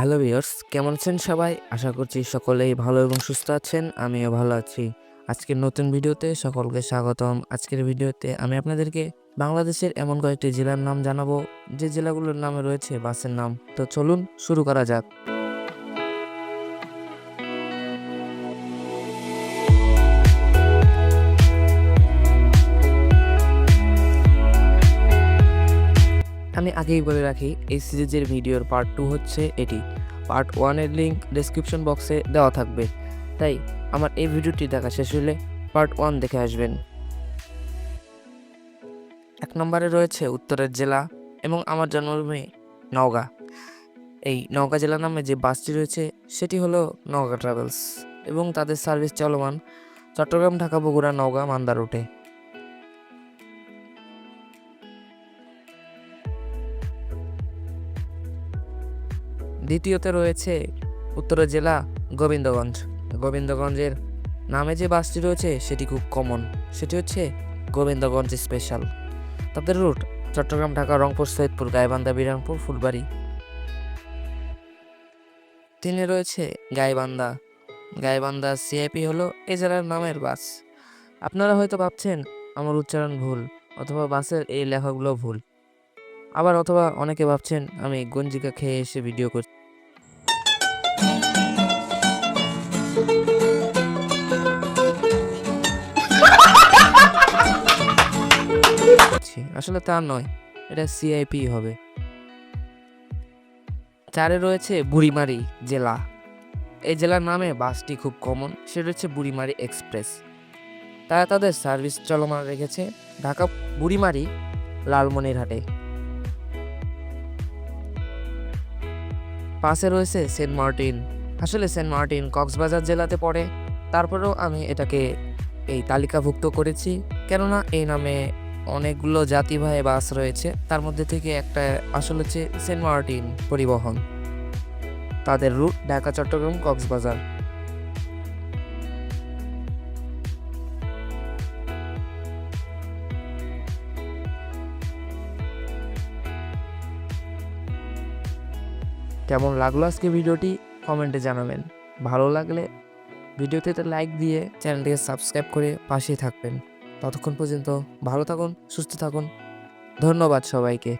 Hello viewers কেমন আছেন সবাই? আশা করছি সকলেই ভালো এবং সুস্থ আছেন, আমিও ভালো আছি। আজকের নতুন ভিডিওতে সকলকে স্বাগতম। আজকের ভিডিওতে আমি আপনাদেরকে বাংলাদেশের এমন কয়েকটি জেলার নাম জানাব। যে জেলাগুলোর নামে রয়েছে বাসের নাম। তো চলুন শুরু করা যাক। আমি আগেই বলে রাখি, এই সিরিজের ভিডিওর পার্ট টু হচ্ছে এটি। পার্ট ওয়ানের লিঙ্ক ডেসক্রিপশন বক্সে দেওয়া থাকবে। তাই আমার এই ভিডিওটি দেখা শেষ হলে পার্ট ওয়ান দেখে আসবেন। এক নম্বরে রয়েছে উত্তরের জেলা এবং আমার জন্মভূমি নওগাঁ। এই নওগাঁ জেলা নামে যে বাসটি রয়েছে, সেটি হলো নওগাঁ ট্রাভেলস এবং তাদের সার্ভিস চলমান চট্টগ্রাম, ঢাকা, বগুড়া, নওগাঁ মান্দা রুটে দ্বিতীয়তে রয়েছে উত্তরের জেলা গোবিন্দগঞ্জ। গোবিন্দগঞ্জের নামে যে বাসটি রয়েছে, সেটি খুব কমন সেটি হচ্ছে গোবিন্দগঞ্জ স্পেশাল তাদের রুট চট্টগ্রাম, ঢাকা, রংপুর, সৈয়দপুর, গাইবান্ধা, বিরামপুর, ফুলবাড়ি। তিনে রয়েছে গাইবান্ধা। গাইবান্ধা সিআইপি হলো এ জেলার নামের বাস। আপনারা হয়তো ভাবছেন, আমার উচ্চারণ ভুল অথবা বাসের এই লেখাগুলো ভুল। আবার অথবা অনেকে ভাবছেন, আমি গঞ্জিকা খেয়ে এসে ভিডিও করছি। আসলে তা নয়। এটা সিআইপি হবে। চারে রয়েছে বুড়িমারি জেলা। এই জেলার নামে বাসটি খুব কমন সেটা হচ্ছে বুড়িমারি এক্সপ্রেস তারা তাদের সার্ভিস চলমান রেখেছে ঢাকা বুড়িমারি লালমনিরহাটে। পাশে রয়েছে সেন্ট মার্টিন। আসলে সেন্ট মার্টিন কক্সবাজার জেলাতে পড়ে। তারপরেও আমি এটাকে এই তালিকাভুক্ত করেছি। কেননা এই নামে অনেকগুলো জাতিবাহী বাস রয়েছে। তার মধ্যে থেকে একটা আসলে হচ্ছে সেন্ট মার্টিন পরিবহন। তাদের রুট ঢাকা, চট্টগ্রাম, কক্সবাজার। কেমন লাগল আজকে ভিডিওটি? কমেন্টে জানাবেন। ভালো লাগলে ভিডিওতে একটা লাইক দিয়ে চ্যানেলটিকে সাবস্ক্রাইব করে পাশেই থাকবেন। ততক্ষণ পর্যন্ত ভালো থাকুন, সুস্থ থাকুন। ধন্যবাদ সবাইকে।